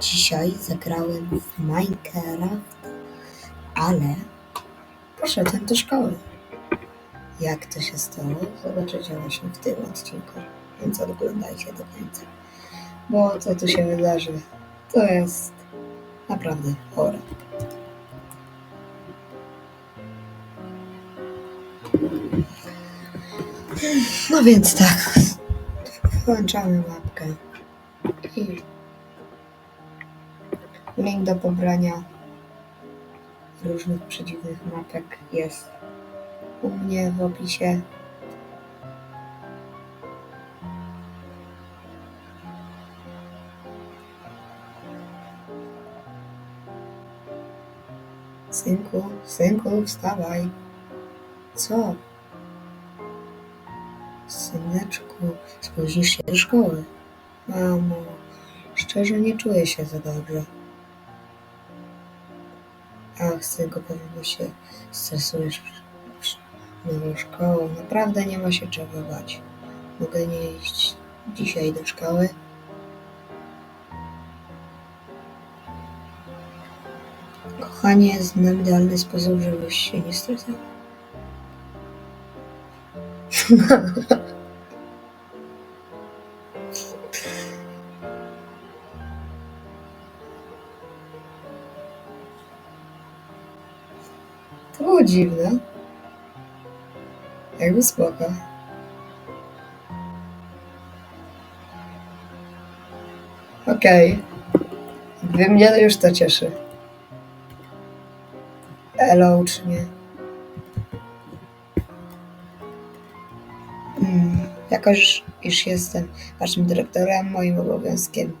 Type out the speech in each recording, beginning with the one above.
Dzisiaj zagrałem w Minecraft, ale poszedłem do szkoły. Jak to się stało, zobaczycie właśnie w tym odcinku, więc oglądajcie do końca. Bo co tu się wydarzy, to jest naprawdę chore. No więc tak, włączamy mapkę i link do pobrania różnych przedziwnych mapek jest u mnie w opisie. Synku, synku, wstawaj. Co? Syneczku, spóźnisz się do szkoły. Mamo, szczerze nie czuję się za dobrze. Ach, synku, pewnie się stresujesz nową szkołą. Naprawdę nie ma się czego bać. Mogę nie iść dzisiaj do szkoły? Kochanie, znam idealny sposób, żebyś się nie stresował. Jakby spoko. Okej. Wy mnie już to cieszy. Elo, czy nie? Hmm, jakoś iż jestem waszym dyrektorem, moim obowiązkiem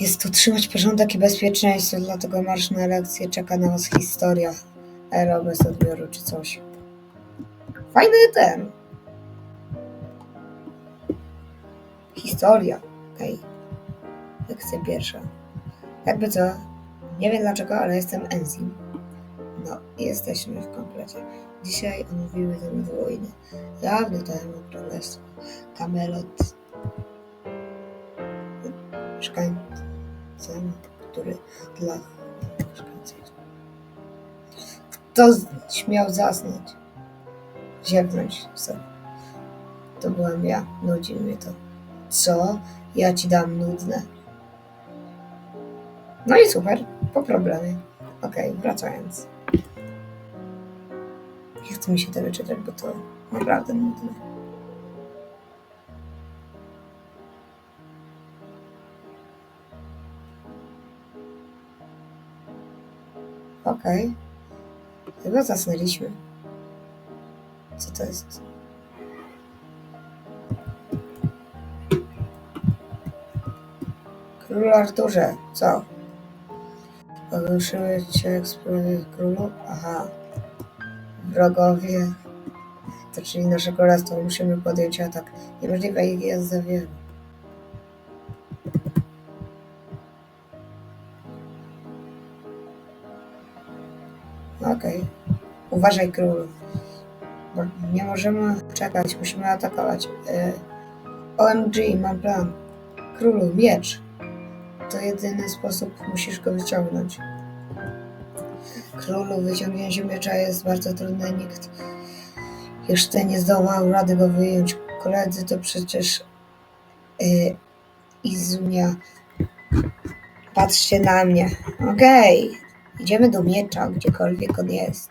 jest utrzymać porządek i bezpieczeństwo, dlatego marsz na lekcję czeka na was historia. Elo bez odbioru czy coś. Fajny ten. Historia. Okej. Lekcja pierwsza. Jakby co, nie wiem dlaczego, ale jestem enzim. No, jesteśmy w komplecie. Dzisiaj omówimy temat wojny. Dawno temu królestwo Camelot mieszkańcem, który dla mieszkańców. Kto śmiał zasnąć? Ziewnąć sobie. To byłem ja. Nudzi mnie to. Co? Ja ci dam nudne. No i super. Po problemie. Okej, wracając. Nie chce mi się tego czytać, bo to naprawdę nudne. Okej. Chyba zasnęliśmy. Co to jest? Król Arturze, co? Poruszyły cię sprawie królu? Aha. Wrogowie. To czyli naszego królestwa. Musimy podjąć atak. Niemożliwe ich jest za wielu. Okej. Uważaj królu. Nie możemy czekać. Musimy atakować. E, OMG, mam plan. Królu, miecz. To jedyny sposób, musisz go wyciągnąć. Królu, wyciągnięcie miecza jest bardzo trudne, nikt jeszcze nie zdołał rady go wyjąć. Koledzy to przecież yy, Izunia. Patrzcie na mnie. Okej, idziemy do miecza, gdziekolwiek on jest.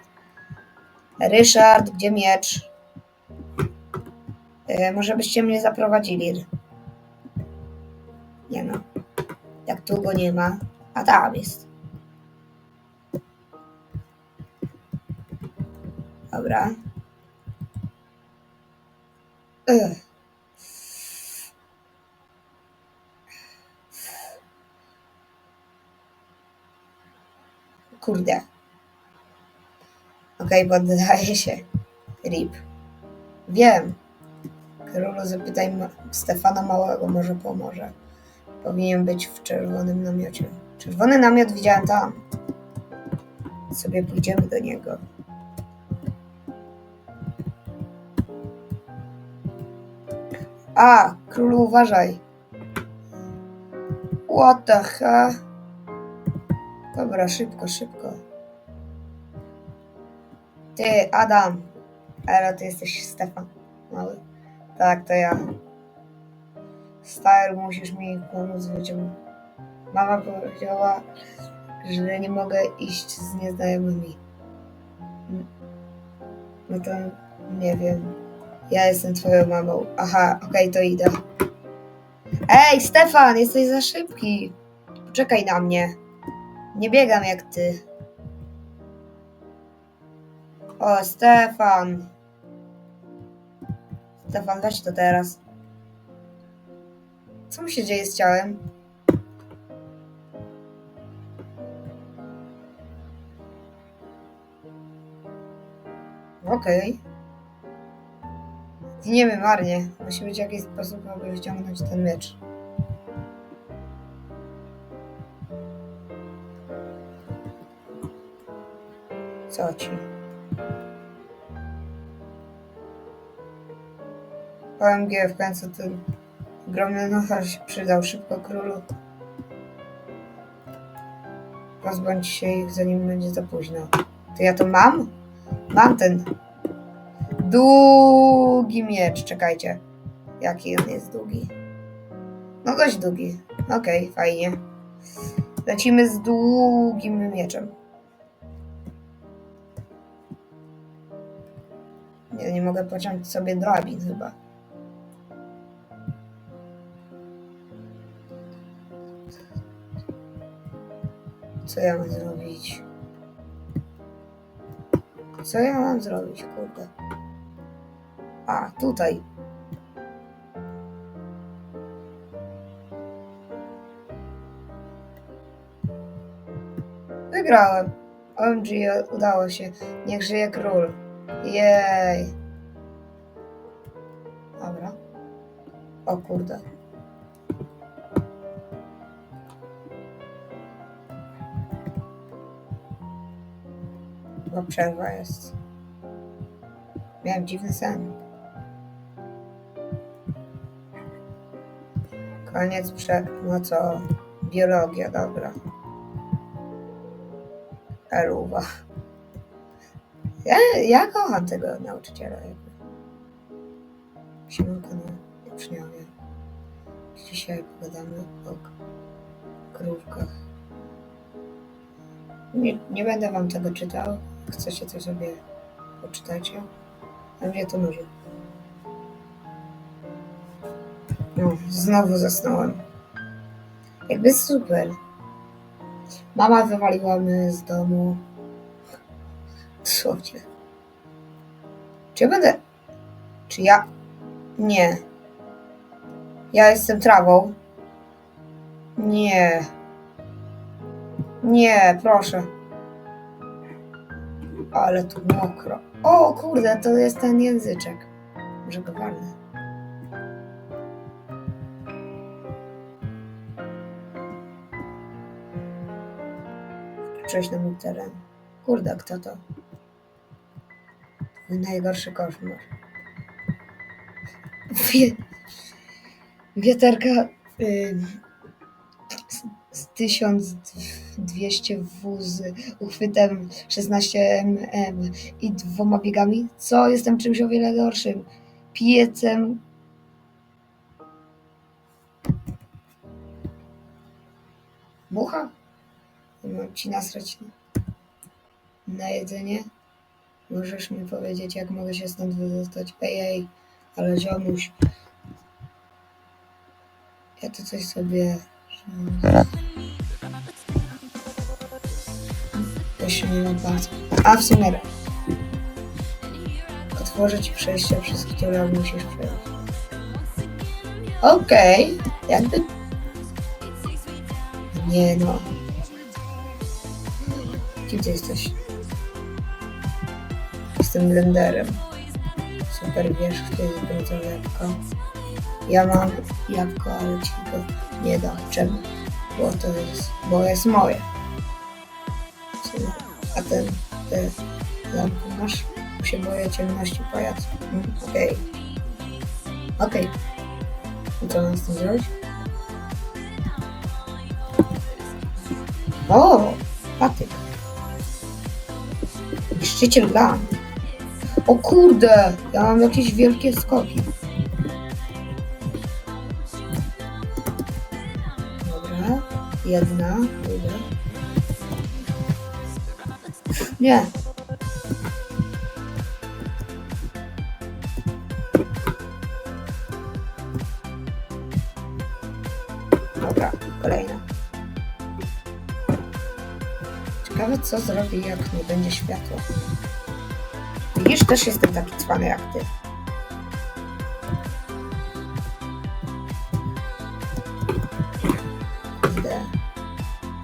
Ryszard, gdzie miecz? Yy, może byście mnie zaprowadzili? Nie no. Jak tu go nie ma. A tam jest. Dobra. Ugh. Kurde. Okej, poddaję się. Rip. Wiem. Królu, zapytaj Stefana Małego, może pomoże. Powinien być w czerwonym namiocie. Czerwony namiot widziałem tam. Sobie pójdziemy do niego. A, królu, uważaj. What the hell? Dobra, szybko, szybko. Ty, Adam. Ale ty jesteś Stefan. Mały. Tak, to ja. Stary, musisz mi pomóc wyciągnąć. Mama powiedziała, że nie mogę iść z nieznajomymi. No to nie wiem. Ja jestem twoją mamą. Aha, okej, to idę. Ej, Stefan, jesteś za szybki. Poczekaj na mnie. Nie biegam jak ty. O, Stefan. Stefan, weź to teraz. Co mu się dzieje z ciałem? Okej. Zginiemy marnie. Musi być jakiś sposób, aby wyciągnąć ten miecz. Co ci? OMG, w końcu ten ogromny nochar się przydał. Szybko królu. Pozbądź się ich, zanim będzie za późno. To ja to mam? Mam ten długi miecz. Czekajcie. Jaki on jest długi? No dość długi. Okej, fajnie. Lecimy z długim mieczem. Nie, nie mogę pociąć sobie drabin chyba. Co ja mam zrobić? Co ja mam zrobić, kurde? A, tutaj. Wygrałem. OMG, udało się. Niech żyje król. Jej. Dobra. O kurde. Bo przerwa jest. Miałem dziwny sen. Koniec prze... No co? Biologia, dobra. Eluwa. Ja, ja kocham tego nauczyciela. Jakby. Siemanko na uczniowie. Dzisiaj pogadamy o krówkach. Nie, nie będę wam tego czytał. Chcecie to sobie poczytacie. A mnie to nuży. No, znowu zasnąłem. Jakby super. Mama wywaliła mnie z domu. Dosłownie. Czy ja będę. Czy ja. Nie. Ja jestem trawą. Nie. Nie, proszę ale tu mokro. O kurde, to jest ten języczek. Może go walnę. Na mój teren. Kurde, kto to? Mój najgorszy koszmar. Wie... Wieterka... Y, z, z tysiąc... 200 wózy, uchwytem 16mm i dwoma biegami, co jestem czymś o wiele gorszym. Piecem Mucha? Mam ci nasrać na jedzenie? Możesz mi powiedzieć, jak mogę się stąd wydostać? Ej, ej, ale ziomuś. Ja to coś sobie... Jeszcze nie bardzo. A w sumie... Otworzę ci przejście, przez które musisz przejść. Okej, jakby... Nie no. Kim ty jesteś? Jestem blenderem. Super, wiesz, kto jest brązowe jabłko? Ja mam jabłko, ale ci go nie dam. Czemu? Bo to jest, bo jest moje. Co- A ten, te lampy masz? Się boję ciemności, pajac. Mm, Okej. Okej. I co mam z tym zrobić? O, patyk. Niszczyciel gun. O kurde, ja mam jakieś wielkie skoki. Dobra, jedna, druga. Nie. Dobra, kolejna. Ciekawe co zrobi jak nie będzie światła. Widzisz, też jestem taki cwany jak ty.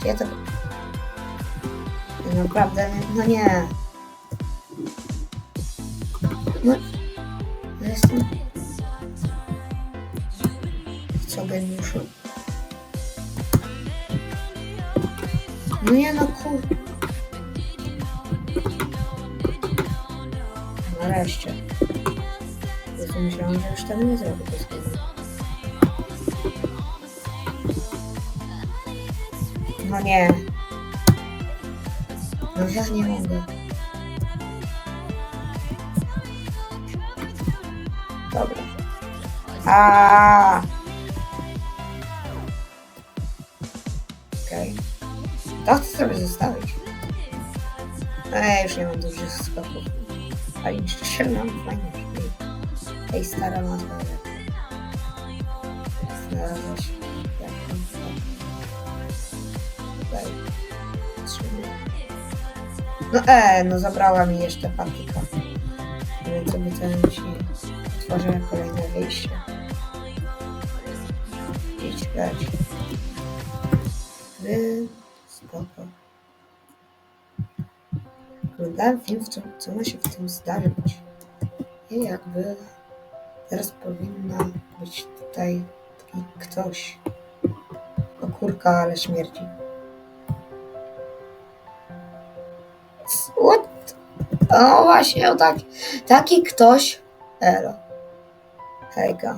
Ja to... Naprawdę, no nie. No, ja jestem... Co geniuszu? No nie no kur... Nareszcie. Ja myślałam, że już tego nie zrobię Dobra. A. Okej. To chcę sobie zostawić. Ej, już nie mam dużych skoków. Ale jeszcze się mam fajnie. Ej, stara matka. Znalazłaś jakąś No e, no zabrała mi jeszcze patyka. Więc obiecałem ci otworzę kolejne wyjście. Idź grać. Wy, spoko. Oglądałem film, w co ma się w tym zdarzyć. I jakby teraz powinna być tutaj ktoś. O kurka, ale śmierdzi. O właśnie, o tak, taki ktoś. Elo. Hejka.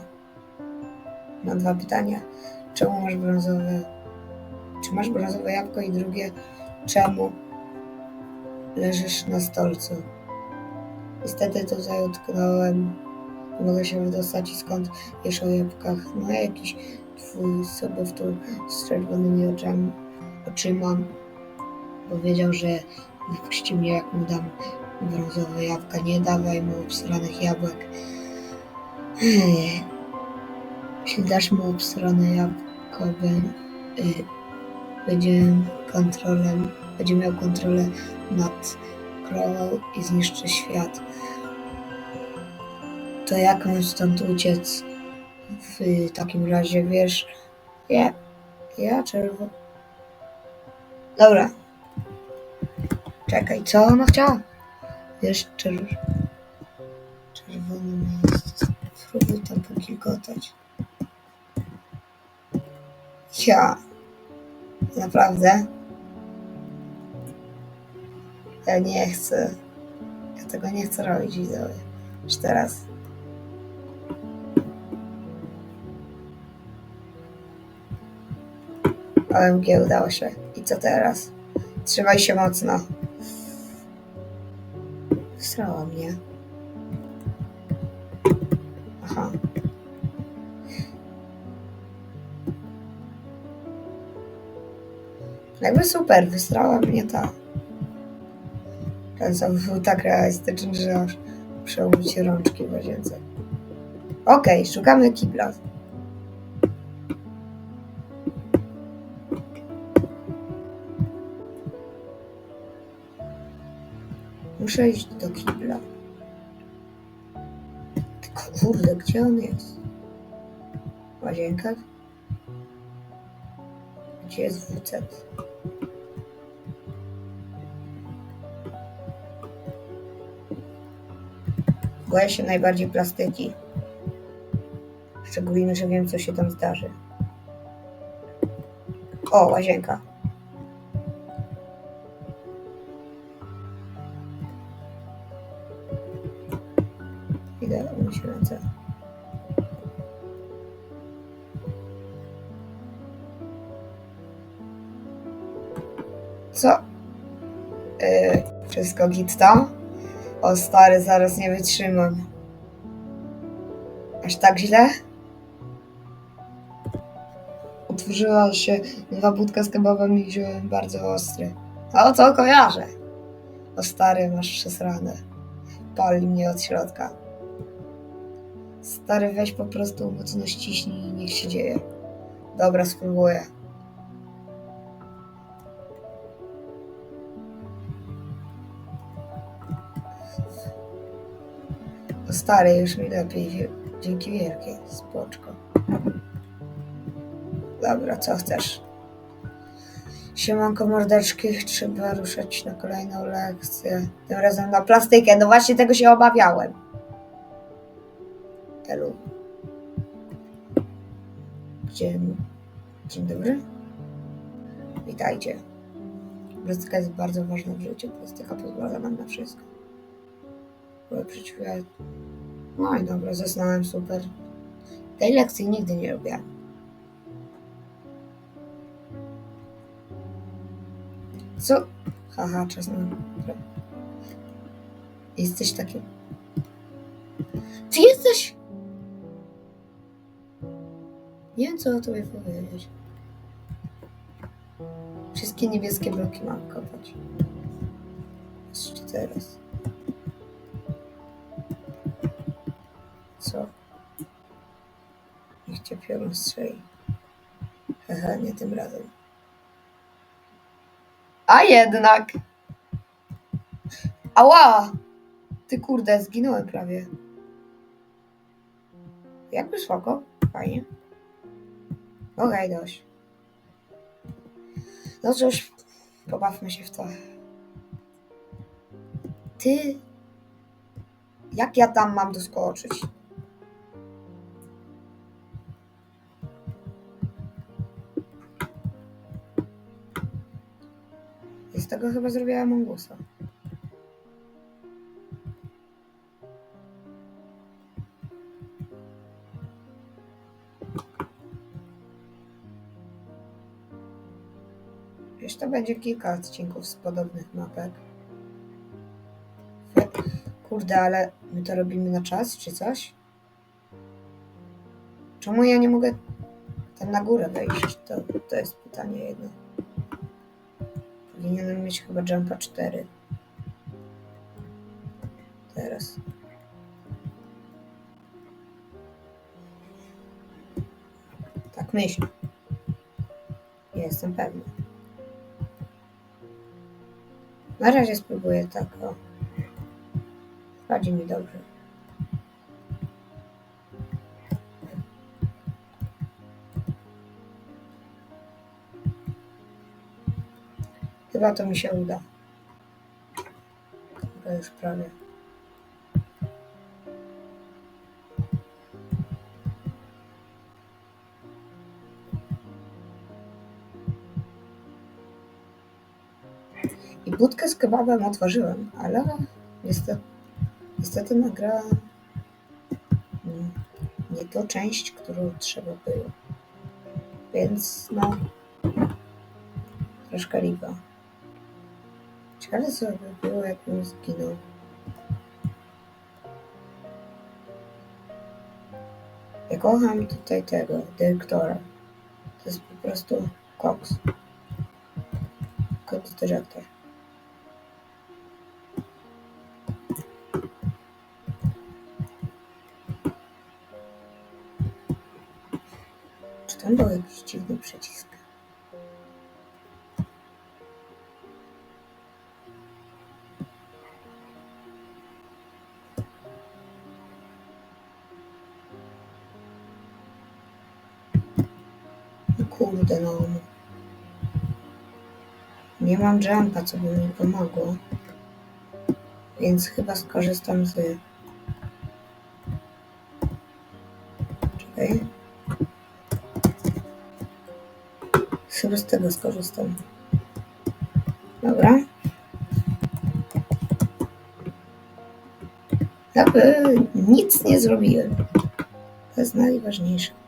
Mam dwa pytania. Czemu masz brązowe... Czy masz brązowe jabłko i drugie, czemu leżysz na stolcu? Niestety tutaj utknąłem. Nie mogę się wydostać skąd wiesz o jabłkach? No jakiś twój sobowtór z czerwonymi oczami, oczyma powiedział, że wypuści mnie jak mu dam brązowe jabłka. Nie dawaj mu obsranych jabłek. Ej, Jeśli dasz mu obsrane jabłko, y, będzie kontrolę, będzie miał kontrolę nad krową i zniszczy świat. To jak mam stąd uciec? W takim razie wiesz, ja, ja czerwo. Dobra. Czekaj, co ona chciała? Wiesz, czer... czerwone miejsce. Spróbuj tam pokilkotać. Ja. Naprawdę? Ja nie chcę. Ja tego nie chcę robić, widzowie. Już teraz. OMG, udało się. I co teraz? Trzymaj się mocno. Wsrała mnie. Aha. Jakby super, wystrała mnie ta. Ten sam był tak realistyczny, że aż muszę rączki w łazience. Okej, szukamy kibla. Muszę iść do kibla. Kurde, gdzie on jest? W łazienkach? Gdzie jest WC? Boję się najbardziej plastyki. Szczególnie, że wiem, co się tam zdarzy. O, łazienka. Wszystko gitta? O stary, zaraz nie wytrzymam. Aż tak źle? Otworzyła się nowa budka z kebabem i wziąłem bardzo ostry. O, to kojarzę. O stary, masz przesrane. Pali mnie od środka. Stary, weź po prostu mocno ściśnij i niech się dzieje. Dobra, spróbuję. Stary, już mi lepiej. Dzięki wielkie. Spoczko. Dobra, co chcesz? Siemanko mordeczki, trzeba ruszać na kolejną lekcję. Tym razem na plastykę. No właśnie tego się obawiałem. Elu. Dzień, dzień dobry. Witajcie. Plastyka jest bardzo ważna w życiu. Plastyka pozwala nam na wszystko. Ulepszyć świat. No i dobra, zasnąłem super. Tej lekcji nigdy nie lubię. Co? Haha, czas na... Jesteś taki... Ty jesteś... Nie wiem, co o tobie powiedzieć. Wszystkie niebieskie bloki mam kopać. Jeszcze teraz. Co? Niech cię piorun strzeli. Haha, nie tym razem. A jednak! Ała! Ty kurde, zginąłem prawie. Jakby spoko. Fajnie. Okej, dość. No cóż, pobawmy się w to. Ty... Jak ja tam mam doskoczyć? Z tego chyba zrobiła mongosa. Wiesz, to będzie kilka odcinków z podobnych mapek. Kurde, ale my to robimy na czas, czy coś? Czemu ja nie mogę tam na górę wejść? To, to jest pytanie jedno. Powinienem mieć chyba jumpa 4. Teraz. Tak myślę. Jestem pewny. Na razie spróbuję tak, o. Mi dobrze. Chyba to mi się uda. To już prawie. I budkę z kebabem otworzyłem, ale niestety, niestety nagrałem mm, nie tą część, którą trzeba było. Więc no, troszkę lipa. Ciekawe co by było, jakbym zginął. Ja kocham tutaj tego, dyrektora. To jest po prostu koks. Kot dyrektor. Czy tam był jakiś dziwny przycisk? Kurde no. Nie mam jumpa, co by mi pomogło. Więc chyba skorzystam z... Czekaj. Chyba z tego skorzystam. Dobra. Jakby nic nie zrobiłem. To jest najważniejsze.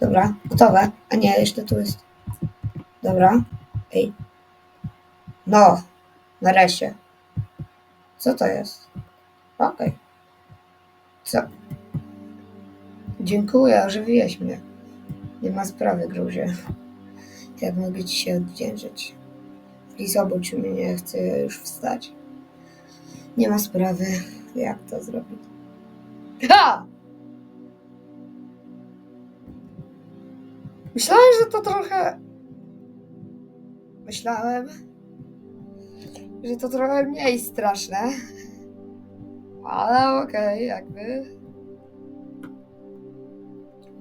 Dobra, gotowe. A nie, jeszcze tu jest. Dobra. Ej. No, nareszcie. Co to jest? Okej. Co? Dziękuję, ożywiłeś mnie. Nie ma sprawy, Gruzie. Jak mogę ci się odwdzięczyć? Please obudź mnie, chcę już wstać. Nie ma sprawy, jak to zrobić. Ha! Myślałem, że to trochę. Myślałem, że to trochę mniej straszne. Ale okej, jakby.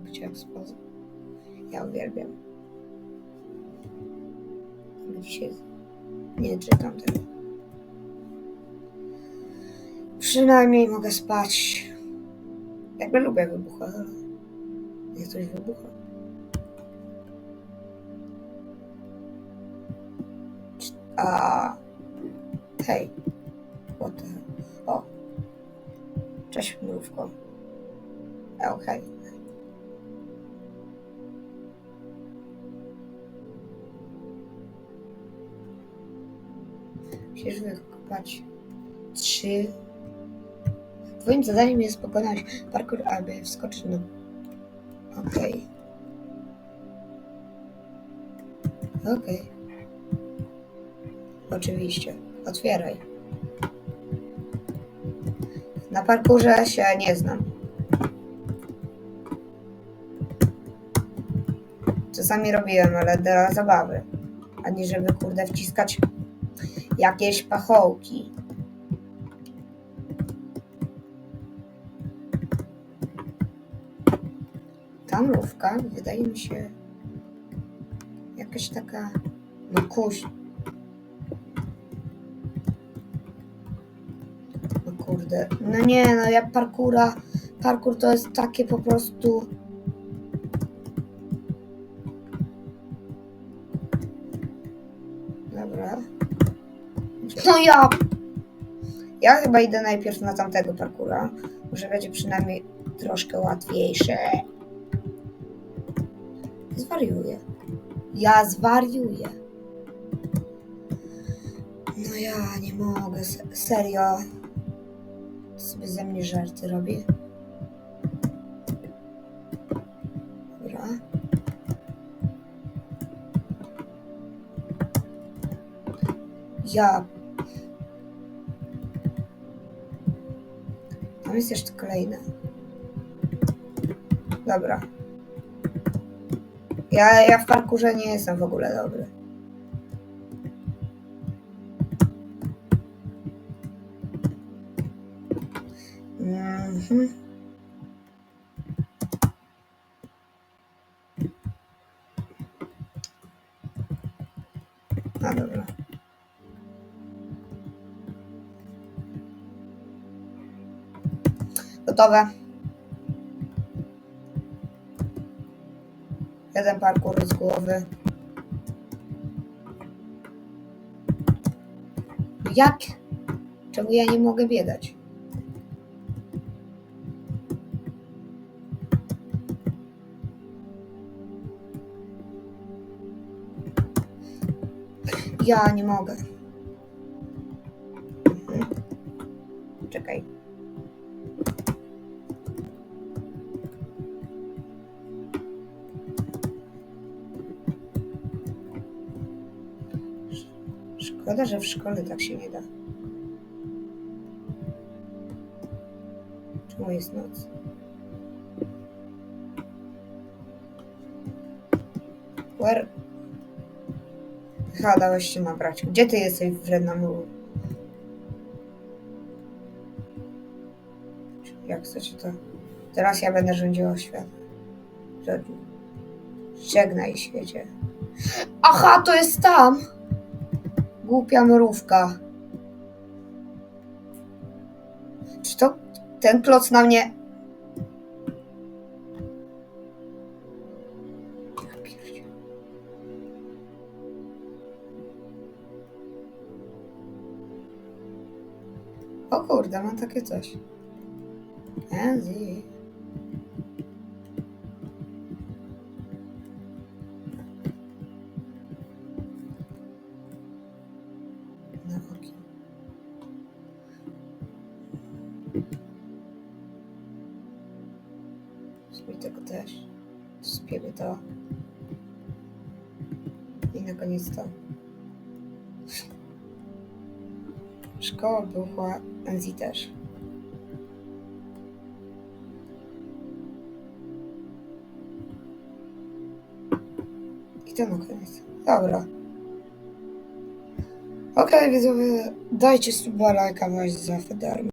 Bycie w sposób. Ja uwielbiam. Dzisiaj nie czytam tego. Przynajmniej mogę spać. Jakby lubię wybuchy, ale nie coś wybucha. A. Hej. What the? O. Cześć, mrówko. E, Okej. Musisz wykopać trzy. Twoim zadaniem jest pokonać parkour, aby wskoczyć na. Okej. Okej. Oczywiście. Otwieraj. Na parkurze się nie znam. Czasami robiłem, ale dla zabawy. Ani żeby kurde wciskać jakieś pachołki. Ta mrówka wydaje mi się jakaś taka no kuś. Kurde. No nie, no ja parkura. Parkur to jest takie po prostu. Dobra. No ja. Ja chyba idę najpierw na tamtego parkura. Może będzie przynajmniej troszkę łatwiejsze. Zwariuję. Ja zwariuję. No ja nie mogę. se- Serio. Sobie ze mnie żarty robi. Dobra. Ja. Tam jest jeszcze kolejne. Dobra. Ja, ja w parkurze nie jestem w ogóle dobry. Mhm. A dobra. Gotowe. Jeden parkour z głowy. Jak? Czemu ja nie mogę biegać? Ja nie mogę. Mhm. Czekaj. Szkoda, że w szkole tak się nie da. Czemu jest noc? Where? Chyba dałeś się nabrać. Gdzie ty jesteś, wredna mulu? Jak chcecie to? Teraz ja będę rządziła świat. Rządził. Żegnaj świecie. Aha, to jest tam! Głupia mrówka. Czy to ten kloc na mnie... O kurde, mam takie coś. Easy. Na oki. Spij tego też. I na koniec to. Szkoła była Enzi też. I to koniec. Dobra. Okej, widzowie, dajcie suba, lajka, właśnie za Federm.